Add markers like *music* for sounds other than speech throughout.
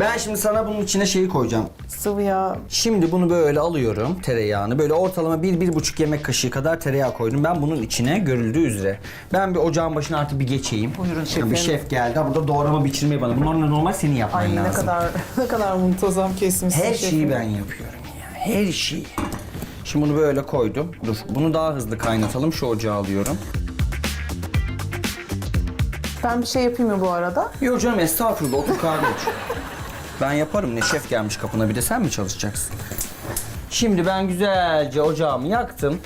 Ben şimdi sana bunun içine şeyi koyacağım. Sıvı yağ. Şimdi bunu böyle alıyorum tereyağını. Böyle ortalama bir, bir buçuk yemek kaşığı kadar tereyağı koydum. Ben bunun içine görüldüğü üzere. Ben bir ocağın başına artık bir geçeyim. Buyurun şefim. Bir şef geldi. Ha, Burada doğrama biçirmeyi bana. Bunlar normal senin yapman Ay lazım. ne kadar *laughs* ne kadar muntazam kesmişsin Her şefim. şeyi ben yapıyorum ya. Her şeyi. Şimdi bunu böyle koydum. Dur. Bunu daha hızlı kaynatalım. Şu ocağı alıyorum. Ben bir şey yapayım mı bu arada? Yok canım estağfurullah. Otur kahve iç. *laughs* Ben yaparım. Ne şef gelmiş kapına bir de sen mi çalışacaksın? Şimdi ben güzelce ocağımı yaktım.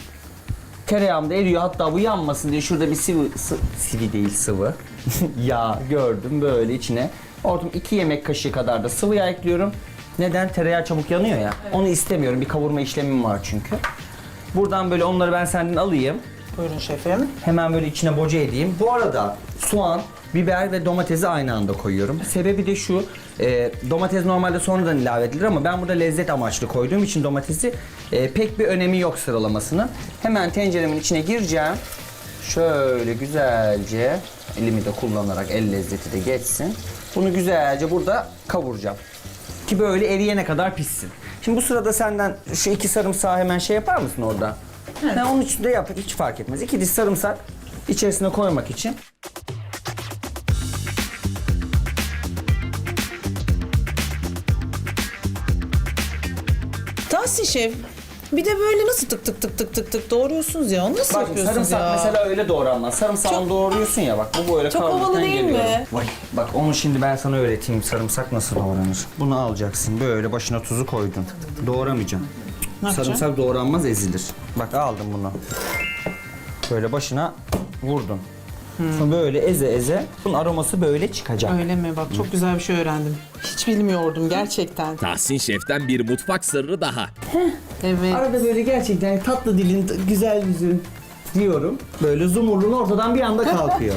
Tereyağım da eriyor. Hatta bu yanmasın diye şurada bir sıvı, sı- sıvı değil sıvı. *laughs* yağ gördüm böyle içine. Ortam 2 yemek kaşığı kadar da sıvı yağ ekliyorum. Neden? Tereyağı çabuk yanıyor ya. Onu istemiyorum. Bir kavurma işlemim var çünkü. Buradan böyle onları ben senden alayım. Buyurun şefim. Hemen böyle içine boca edeyim. Bu arada soğan, biber ve domatesi aynı anda koyuyorum. Sebebi de şu, e, domates normalde sonradan ilave edilir ama ben burada lezzet amaçlı koyduğum için domatesi e, pek bir önemi yok sıralamasının. Hemen tenceremin içine gireceğim. Şöyle güzelce elimi de kullanarak el lezzeti de geçsin. Bunu güzelce burada kavuracağım. Ki böyle eriyene kadar pişsin. Şimdi bu sırada senden şu iki sarımsağı hemen şey yapar mısın orada? Ha, onun için de yap, hiç fark etmez. İki diş sarımsak içerisine koymak için. Tahsin şef. Bir de böyle nasıl tık tık tık tık tık tık doğruyorsunuz ya? Onu nasıl Bak yapıyorsunuz sarımsak ya? mesela öyle doğranmaz. Sarımsağını doğruyorsun ya bak bu böyle Çok kavrulurken havalı değil geliyor. mi? Vay, bak onu şimdi ben sana öğreteyim sarımsak nasıl doğranır. Bunu alacaksın böyle başına tuzu koydun. Doğramayacaksın. Ne yapacağım? Sarımsak doğranmaz ezilir. Bak aldım bunu. Böyle başına vurdun. Sonra böyle eze eze bunun aroması böyle çıkacak. Öyle mi? Bak çok güzel bir şey öğrendim. Hiç bilmiyordum gerçekten. Tahsin Şef'ten bir mutfak sırrı daha. Evet. Arada böyle gerçekten tatlı dilin, güzel yüzün diyorum. Böyle zumurluğun ortadan bir anda *laughs* kalkıyor.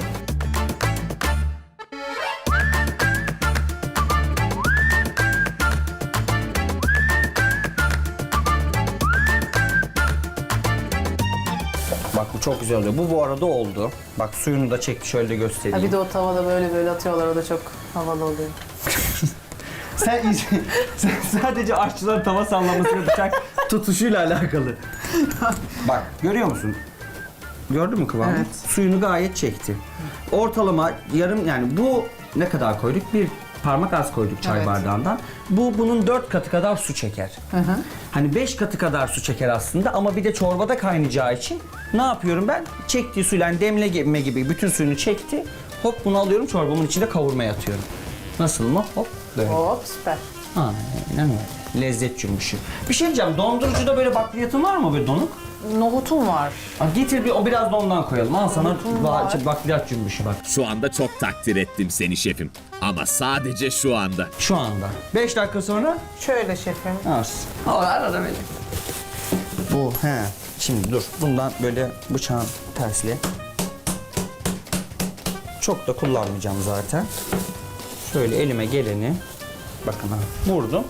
Çok güzel oluyor. Bu bu arada oldu. Bak suyunu da çekti şöyle göstereyim. Ha bir de o tavada böyle böyle atıyorlar o da çok havalı oluyor. *laughs* Sen, sen sadece aşçıların tava sallaması ve bıçak tutuşuyla alakalı. Bak görüyor musun? Gördün mü kıvamı? Evet. Suyunu gayet çekti. Ortalama yarım yani bu ne kadar koyduk? Bir parmak az koyduk çay Evet. bardağından. Bu bunun dört katı kadar su çeker. Hani beş katı kadar su çeker aslında ama bir de çorbada kaynayacağı için ne yapıyorum ben? Çektiği suyla yani demleme gibi bütün suyunu çekti. Hop bunu alıyorum çorbamın içinde kavurmaya atıyorum. Nasıl mı? Hop böyle. Hop süper. Aynen öyle. Lezzet cümbüşü. Bir şey diyeceğim. Dondurucuda böyle bakliyatın var mı böyle donuk? Nohutum var. Aa, getir bir o biraz da ondan koyalım. Al sana Nohutum ba- var. bakliyat cümbüşü bak. Şu anda çok takdir ettim seni şefim. Ama sadece şu anda. Şu anda. 5 dakika sonra Şöyle şefim. Al arada böyle. Bu he. Şimdi dur. Bundan böyle bıçağın tersli. Çok da kullanmayacağım zaten. Şöyle elime geleni bakın ha vurdum.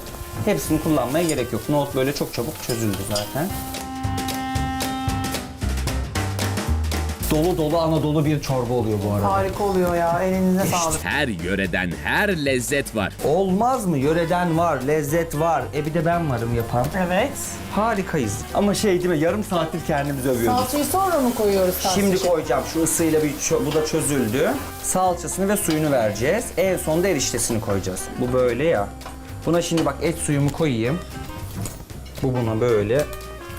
Hepsini kullanmaya gerek yok. Nohut böyle çok çabuk çözüldü zaten. Dolu dolu Anadolu bir çorba oluyor bu arada. Harika oluyor ya. Elinize sağlık. Her yöreden her lezzet var. Olmaz mı? Yöreden var, lezzet var. E bir de ben varım yapan. Evet. Harikayız. Ama şey değil mi? Yarım saattir kendimizi övüyoruz. Salçayı sonra mı koyuyoruz Tahsin Şimdi koyacağım. Şu ısıyla bir çö- bu da çözüldü. Salçasını ve suyunu vereceğiz. En sonunda eriştesini koyacağız. Bu böyle ya. Buna şimdi bak et suyumu koyayım. Bu buna böyle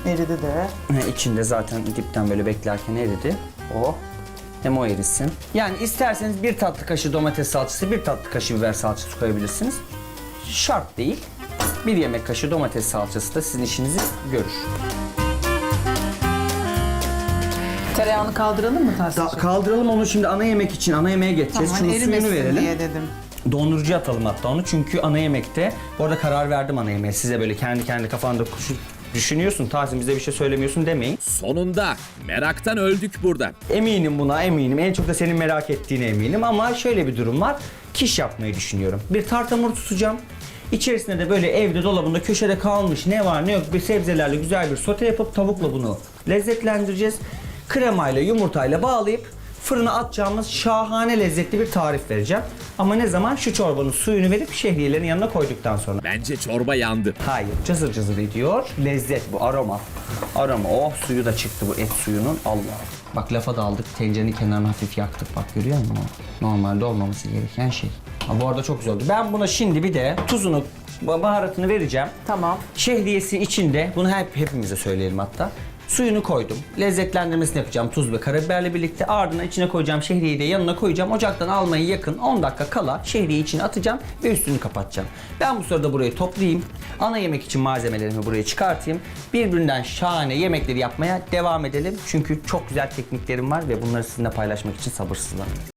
Eridi de. İçinde zaten dipten böyle beklerken eridi. O. Hem o erisin. Yani isterseniz bir tatlı kaşığı domates salçası, bir tatlı kaşığı biber salçası koyabilirsiniz. Şart değil. Bir yemek kaşığı domates salçası da sizin işinizi görür. Tereyağını kaldıralım mı Da- kaldıralım onu şimdi ana yemek için. Ana yemeğe geçeceğiz. Şunun suyunu verelim. diye dedim. Dondurucuya atalım hatta onu çünkü ana yemekte. Bu arada karar verdim ana yemeğe. Size böyle kendi kendi kafanda kuşu düşünüyorsun. Tahsin bize bir şey söylemiyorsun demeyin. Sonunda meraktan öldük burada. Eminim buna eminim. En çok da senin merak ettiğine eminim ama şöyle bir durum var. Kiş yapmayı düşünüyorum. Bir tart hamuru tutacağım. İçerisinde de böyle evde dolabında köşede kalmış ne var ne yok bir sebzelerle güzel bir sote yapıp tavukla bunu lezzetlendireceğiz. Kremayla yumurtayla bağlayıp fırına atacağımız şahane lezzetli bir tarif vereceğim. Ama ne zaman? Şu çorbanın suyunu verip şehriyelerin yanına koyduktan sonra. Bence çorba yandı. Hayır, cızır cızır ediyor. Lezzet bu, aroma. Aroma, oh suyu da çıktı bu et suyunun. Allah. Bak lafa daldık, tencerenin kenarını hafif yaktık. Bak görüyor musun? Normalde olmaması gereken şey. Ha, bu arada çok güzel oldu. Ben buna şimdi bir de tuzunu, baharatını vereceğim. Tamam. Şehriyesi içinde, bunu hep hepimize söyleyelim hatta. Suyunu koydum. Lezzetlendirmesini yapacağım tuz ve karabiberle birlikte. Ardından içine koyacağım şehriyeyi de yanına koyacağım. Ocaktan almaya yakın 10 dakika kala şehriyeyi içine atacağım ve üstünü kapatacağım. Ben bu sırada burayı toplayayım. Ana yemek için malzemelerimi buraya çıkartayım. Birbirinden şahane yemekleri yapmaya devam edelim. Çünkü çok güzel tekniklerim var ve bunları sizinle paylaşmak için sabırsızlanıyorum.